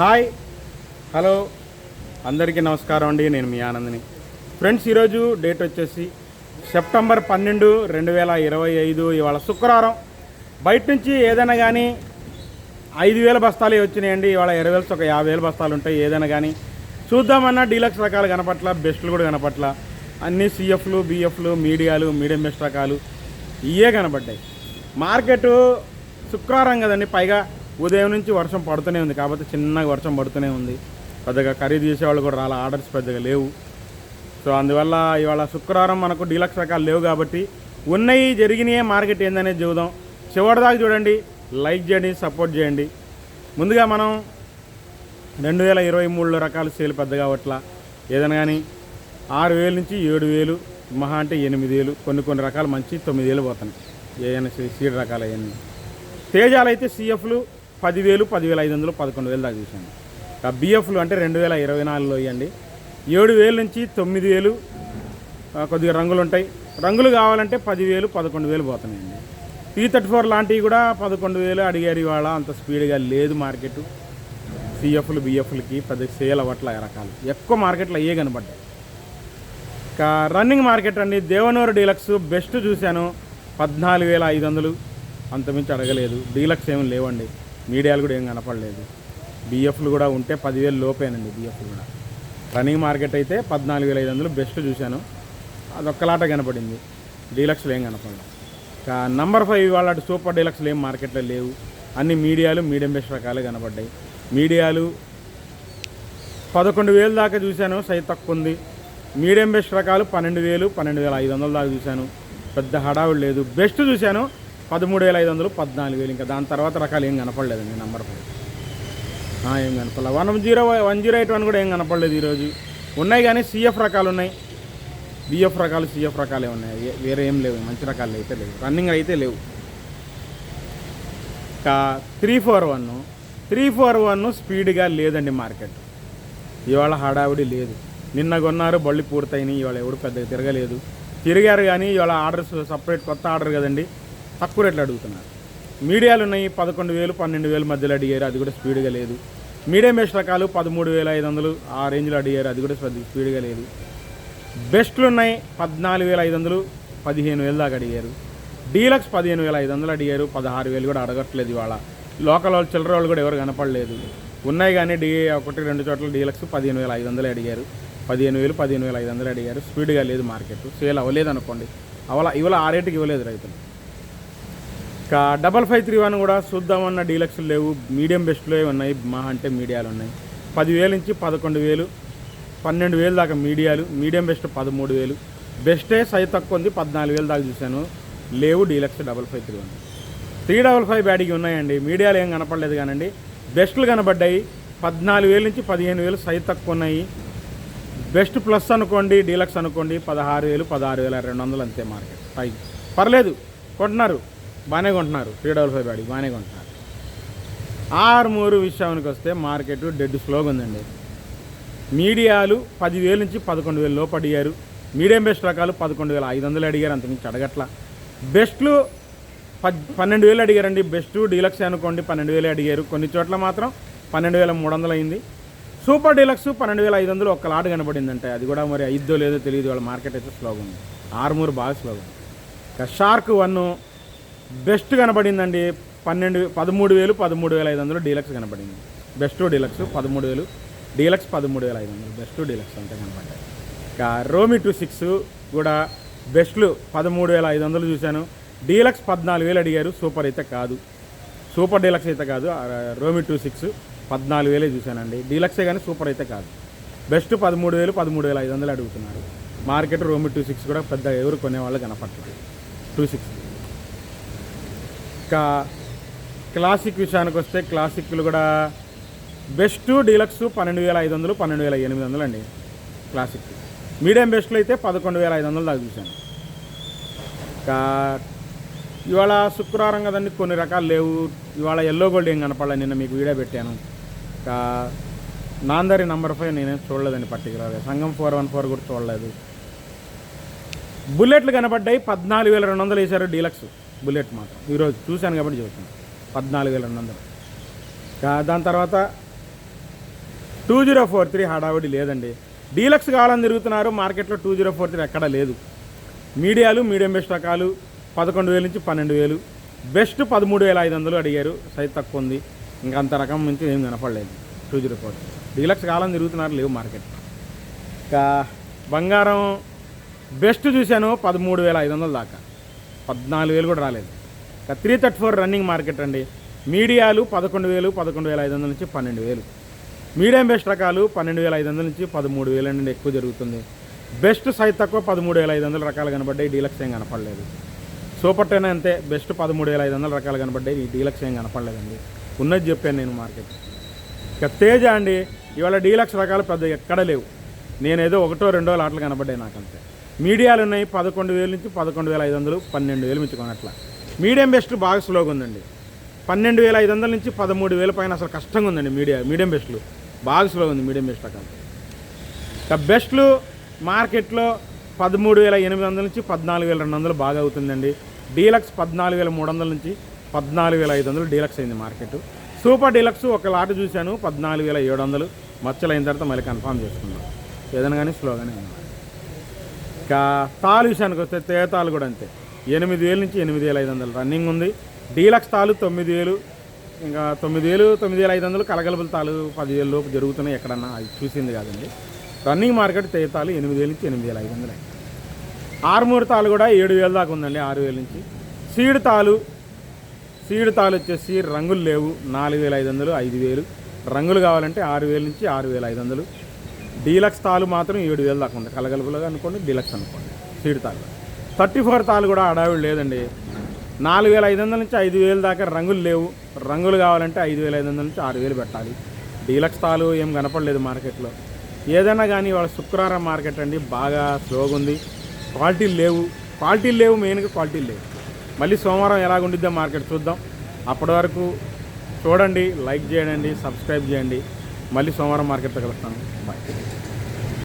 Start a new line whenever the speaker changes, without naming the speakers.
Hi. Hello. అందరికీ నమస్కారం అండి. నేను మీ ఆనందని. ఫ్రెండ్స్ ఈరోజు డేట్ వచ్చేసి సెప్టెంబర్ పన్నెండు రెండు వేల ఇరవై ఐదు ఇవాళ శుక్రవారం. బయట నుంచి ఏదైనా కానీ ఐదు వేల బస్తాలు వచ్చినాయండి. ఇవాళ ఇరవై వేలు ఒక యాభై వేల బస్తాలు ఉంటాయి ఏదైనా కానీ చూద్దామన్నా డీలక్స్ రకాలు కనపట్ల బెస్ట్లు కూడా కనపట్ల. అన్ని సిఎఫ్లు బిఎఫ్లు మీడియాలు మీడియం బెస్ట్ రకాలు ఇవే కనపడ్డాయి. మార్కెట్ శుక్రవారం కదండి. పైగా ఉదయం నుంచి వర్షం పడుతూనే ఉంది. కాబట్టి చిన్నగా వర్షం పడుతూనే ఉంది. పెద్దగా ఖరీదు చేసేవాళ్ళు కూడా రాలా ఆర్డర్స్ పెద్దగా లేవు. సో అందువల్ల ఇవాళ శుక్రవారం మనకు డీలక్స్ రకాలు లేవు కాబట్టి ఉన్నాయి జరిగినాయే మార్కెట్ ఏందనేది చూద్దాం చివరిదాకా చూడండి లైక్ చేయండి సపోర్ట్ చేయండి. ముందుగా మనం రెండు వేల ఇరవై మూడులో రకాలు సేల్ పెద్దగా అవట్ల ఏదైనా కానీ ఆరు వేలు నుంచి ఏడు వేలు మహా అంటే ఎనిమిది వేలు కొన్ని కొన్ని రకాలు మంచి తొమ్మిది వేలు పోతున్నాయి. ఏదైనా సీ- సీడ్ రకాలు అవన్నీ. తేజాలు అయితే సిఎఫ్లు పదివేలు పదివేల ఐదు వందలు పదకొండు వేలు దాకా చూసాను ఆ బిఎఫ్లు అంటే రెండు వేల ఇరవై నాలుగులో ఇవ్వండి ఏడు వేలు నుంచి తొమ్మిది వేలు కొద్దిగా రంగులు ఉంటాయి. రంగులు కావాలంటే పదివేలు పదకొండు వేలు పోతున్నాయండి. టీ థర్టీ ఫోర్ లాంటివి కూడా పదకొండు వేలు అడిగారు ఇవాళ. అంత స్పీడ్గా లేదు మార్కెట్. సిఎఫ్లు బిఎఫ్లకి పెద్ద సేల్ అవ్వట్ల రకాలు. ఎక్కువ మార్కెట్లో అయ్యే కనబడ్డాయి. ఇంకా రన్నింగ్ మార్కెట్ అండి. దేవనూరు డీలక్స్ బెస్ట్ చూశాను. పద్నాలుగు వేల ఐదు వందలు. అంతమించి అడగలేదు. డీలక్స్ ఏమి లేవండి. మీడియాలు కూడా ఏం కనపడలేదు. బిఎఫ్లు కూడా ఉంటే పదివేలు లోపేనండి బిఎఫ్లు కూడా. రన్నింగ్ మార్కెట్ అయితే పద్నాలుగు వేల ఐదు వందలు బెస్ట్ చూశాను. అది ఒక్కలాట కనపడింది. డీలక్స్లు ఏం కనపడలేదు ఇంకా నంబర్ ఫైవ్ వాళ్ళ సూపర్ డీలక్స్లు ఏం మార్కెట్లో లేవు. అన్ని మీడియాలు మీడియం బెస్ట్ రకాలు కనపడ్డాయి. మీడియాలు పదకొండు వేలు దాకా చూశాను సై తక్కువ ఉంది. మీడియం బెస్ట్ రకాలు పన్నెండు వేలు పన్నెండు వేల ఐదు వందల దాకా చూశాను. పెద్ద హడావుడు లేదు. బెస్ట్ చూశాను. పదమూడు వేల ఐదు వందలు పద్నాలుగు వేలు. ఇంకా దాని తర్వాత రకాలు ఏం కనపడలేదండి నంబర్ ఫైవ్ ఏం కనపడలేదు. One zero one zero eight one కూడా ఏం కనపడలేదు ఈరోజు. ఉన్నాయి కానీ సీఎఫ్ రకాలు ఉన్నాయి. బిఎఫ్ రకాలు సిఎఫ్ రకాలే ఉన్నాయి. వేరే ఏం లేవు మంచి రకాలు అయితే లేవు. రన్నింగ్ అయితే లేవు. ఇంకా three four one three four one స్పీడ్గా లేదండి మార్కెట్. ఇవాళ హడావిడి లేదు. నిన్న కొన్నారు బళ్ళు పూర్తయినాయి. ఇవాళ ఎవడు పెద్దగా తిరగలేదు. తిరిగారు కానీ ఇవాళ ఆర్డర్స్ సపరేట్ కొత్త ఆర్డర్ కదండి. తక్కువ రేట్లు అడుగుతున్నారు. మీడియాలు ఉన్నాయి పదకొండు వేలు పన్నెండు వేలు మధ్యలో అడిగారు అది కూడా స్పీడ్గా లేదు. మీడియం బెస్ట్ రకాలు పదమూడు వేల ఐదు వందలు ఆ రేంజ్లో అడిగారు అది కూడా స్పీడ్గా లేదు. బెస్ట్లు ఉన్నాయి పద్నాలుగు వేల ఐదు వందలు పదిహేను వేలు దాకా అడిగారు. డీలక్స్ పదిహేను వేల ఐదు వందలు అడిగారు పదహారు వేలు కూడా అడగట్లేదు ఇవాళ. లోకల్ వాళ్ళు చిల్లర వాళ్ళు కూడా ఎవరు కనపడలేదు. ఉన్నాయి కానీ డీ ఒకటి రెండు చోట్ల డీలక్స్ పదిహేను వేల ఐదు వందలు అడిగారు. పదిహేను వేలు పదిహేను వేల ఐదు వందలు అడిగారు స్పీడ్గా లేదు మార్కెట్ సేల్ అవ్వలేదు అనుకోండి. అవలా ఇవాళ ఆ రేటుకి ఇవ్వలేదు రైతులు. ఇంకా డబల్ ఫైవ్ త్రీ వన్ కూడా చూద్దామన్న డీలక్స్లు లేవు. మీడియం బెస్ట్లో ఉన్నాయి. మా అంటే మీడియాలు ఉన్నాయి. పదివేలు నుంచి పదకొండు వేలు పన్నెండు వేలు దాకా మీడియాలు మీడియం బెస్ట్ పదమూడు వేలు. బెస్టే సైజ్ తక్కువ ఉంది. పద్నాలుగు వేలు దాకా చూశాను. లేవు deluxe double five three one. Three double five బ్యాడీకి ఉన్నాయండి. మీడియాలు ఏం కనపడలేదు కానండి. బెస్ట్లు కనబడ్డాయి. పద్నాలుగు వేలు నుంచి పదిహేను వేలు సైజ్ తక్కువ ఉన్నాయి. బెస్ట్ ప్లస్ అనుకోండి డీలక్స్ అనుకోండి పదహారు వేలు పదహారు వేల రెండు వందలు అంతే మార్కెట్. పై పర్లేదు. కొంటున్నారు. బాగానే కొంటున్నారు. త్రీ డబల్ ఫైవ్ బ్యాడీ బాగానే కొంటున్నారు. ఆరుమూరు విషయానికి వస్తే మార్కెట్ డెడ్ స్లోగా ఉందండి. మీడియాలు పదివేలు నుంచి పదకొండు వేలు లోపు అడిగారు. మీడియం బెస్ట్ రకాలు పదకొండు వేల ఐదు వందలు అడిగారు అంతకుమించి అడగట్ల. బెస్ట్లు పద్ పన్నెండు వేలు అడిగారండి. బెస్ట్ డీలక్స్ అనుకోండి పన్నెండు వేలు అడిగారు. కొన్ని చోట్ల మాత్రం పన్నెండు వేల మూడు వందలు అయింది. సూపర్ డీలక్స్ పన్నెండు వేల ఐదు వందలు ఒక్క లాట్ కనబడిందంటే అది కూడా మరి ఐదో లేదో తెలియదు వాళ్ళ మార్కెట్ అయితే స్లోగా ఉంది. ఆరుమూరు బాగా స్లోగా ఉంది. షార్క్ వన్ బెస్ట్ కనబడిందండి పన్నెండు పదమూడు వేలు పదమూడు వేల ఐదు వందలు డీలక్స్ కనబడింది. బెస్ట్ డీలక్స్ పదమూడు వేలు డీలక్స్ పదమూడు వేల ఐదు వందలు. బెస్ట్ డీలక్స్ అంతే కనబడ్డాయి. ఇంకా రోమి టూ సిక్స్ కూడా బెస్ట్లు పదమూడు వేల ఐదు వందలు చూశాను. డీలక్స్ పద్నాలుగు వేలు అడిగారు. సూపర్ అయితే కాదు. సూపర్ డీలక్స్ అయితే కాదు. రోమి టూ సిక్స్ పద్నాలుగు వేలే చూశానండి. డీలక్సే కానీ సూపర్ అయితే కాదు. బెస్ట్ పదమూడు వేలు పదమూడు వేల ఐదు వందలు అడుగుతున్నారు. మార్కెట్ రోమి టూ సిక్స్ కూడా పెద్ద ఎవరు కొనేవాళ్ళు కనపడలేదు టూ సిక్స్. ఇంకా క్లాసిక్ విషయానికి వస్తే క్లాసిక్లు కూడా బెస్ట్ డీలక్స్ పన్నెండు వేల ఐదు వందలు పన్నెండు వేల ఎనిమిది వందలు అండి క్లాసిక్. మీడియం బెస్ట్లో అయితే పదకొండు వేల ఐదు వందలు దాకా చూశాను. ఇంకా ఇవాళ శుక్రవారం కదండి కొన్ని రకాలు లేవు. ఇవాళ ఎల్లో గోల్డ్ ఏం కనపడలే నిన్న మీకు వీడియో పెట్టాను. ఇంకా నాందరి నంబర్ ఫైవ్ నేనేం చూడలేదండి పర్టికులర్గా. సంఘం ఫోర్ వన్ ఫోర్ కూడా చూడలేదు. బుల్లెట్లు కనపడ్డాయి పద్నాలుగు వేల రెండు వందలు వేశారు డీలక్స్. బుల్లెట్ మాత్రం ఈరోజు చూశాను కాబట్టి చెబుతున్నాను పద్నాలుగు వేల రెండు వందలు. ఇంకా దాని తర్వాత టూ జీరో ఫోర్ త్రీ హడావిడి లేదండి. డీలక్స్ కావాలని తిరుగుతున్నారు మార్కెట్లో టూ జీరో ఫోర్ త్రీ ఎక్కడా లేదు. మీడియాలు మీడియం బెస్ట్ రకాలు పదకొండు వేల నుంచి పన్నెండు వేలు. బెస్ట్ పదమూడు వేల ఐదు వందలు అడిగారు సైజ్ తక్కువ ఉంది. ఇంకా అంత రకం నుంచి ఏం కనపడలేదు టూ జీరో ఫోర్. డీలక్స్ కావాలని తిరుగుతున్నారు లేవు మార్కెట్. ఇంకా బంగారం బెస్ట్ చూశాను పదమూడు వేల ఐదు వందల దాకా. పద్నాలుగు వేలు కూడా రాలేదు. Three thirty four running market అండి. మీడియాలు పదకొండు వేలు పదకొండు వేల ఐదు వందల నుంచి పన్నెండు వేలు. మీడియం బెస్ట్ రకాలు పన్నెండు వేల ఐదు వందల నుంచి పదమూడు వేల నుండి ఎక్కువ జరుగుతుంది. బెస్ట్ సైజ్ తక్కువ పదమూడు వేల ఐదు వందల రకాలు కనపడ్డాయి డీలక్స్ ఏం కనపడలేదు. సూపర్ టెన్ అంతే బెస్ట్ పదమూడు వేల ఐదు వందల రకాలు కనబడ్డాయి ఈ డీలక్స్ ఏం కనపడలేదండి. ఉన్నది చెప్పాను నేను మార్కెట్ ఇక తేజ అండి ఇవాళ డీలక్స్ రకాలు పెద్ద ఎక్కడ లేవు. నేనేదో ఒకటో రెండో లాట్లు కనబడ్డాయి నాకంతే. మీడియాలు ఉన్నాయి పదకొండు వేల నుంచి పదకొండు వేల ఐదు వందలు పన్నెండు వేలు నుంచి కొనట్ల మీడియం బెస్ట్ బాగా స్లోగా ఉందండి. పన్నెండు వేల ఐదు వందల నుంచి పదమూడు వేల పైన అసలు కష్టంగా ఉందండి మీడియా మీడియం బెస్ట్లు బాగా స్లో ఉంది మీడియం బెస్ట్ అకౌంట్ ఇక బెస్ట్లు మార్కెట్లో పదమూడు వేల ఎనిమిది వందల నుంచి పద్నాలుగు వేల రెండు వందలు బాగా అవుతుందండి. డీలక్స్ పద్నాలుగు వేల మూడు వందల నుంచి పద్నాలుగు వేల ఐదు వందలు డీలక్స్ అయింది మార్కెట్. సూపర్ డీలక్స్ ఒక లాట్ చూశాను పద్నాలుగు వేల ఏడు వందలు. మచ్చలు అయిన తర్వాత మళ్ళీ కన్ఫామ్ చేసుకున్నాం ఏదైనా కానీ స్లోగానే ఉంది ఇంకా తాలు విషయానికి వస్తే తేతాలు కూడా అంతే. ఎనిమిది వేల నుంచి ఎనిమిది వేల ఐదు వందలు రన్నింగ్ ఉంది. డీలక్స్ తాలు తొమ్మిది వేలు ఇంకా తొమ్మిది వేలు తొమ్మిది వేల ఐదు వందలు కలగలుపుల తాలు పదివేల లోపు జరుగుతున్నాయి ఎక్కడన్నా అది చూసింది కాదండి. రన్నింగ్ మార్కెట్ తేతాలు ఎనిమిది వేల నుంచి ఎనిమిది వేల ఐదు వందలు. ఆరుమూరు తాలు కూడా ఏడు వేల దాకా ఉందండి ఆరు వేల నుంచి. సీడ్ తాలు సీడ్ తాలు వచ్చేసి రంగులు లేవు నాలుగు వేల ఐదు వందలు ఐదు వేలు. రంగులు కావాలంటే ఆరు వేల నుంచి ఆరు వేల ఐదు వందలు. డీలక్స్ తాలు మాత్రం ఏడు వేలు దాకా ఉంది కలగలుపులుగా అనుకోండి డీలక్స్ అనుకోండి. సీడ్ తాలు. థర్టీ ఫోర్ తాలు కూడా అడావిడి లేదండి. నాలుగు వేల ఐదు వందల నుంచి ఐదు వేలు దాకా రంగులు లేవు. రంగులు కావాలంటే ఐదు వేల ఐదు వందల నుంచి ఆరు వేలు పెట్టాలి. డీలక్స్ తాలు ఏం కనపడలేదు మార్కెట్లో. ఏదైనా కానీ వాళ్ళ శుక్రవారం మార్కెట్ అండి బాగా స్లోగా ఉంది. క్వాలిటీలు లేవు. క్వాలిటీలు లేవు మెయిన్గా క్వాలిటీలు లేవు. మళ్ళీ సోమవారం ఎలాగుండిద్దో మార్కెట్ చూద్దాం. అప్పటి వరకు చూడండి లైక్ చేయండి సబ్స్క్రైబ్ చేయండి. మళ్ళీ సోమవారం మార్కెట్తో కలుస్తాను. బాయ్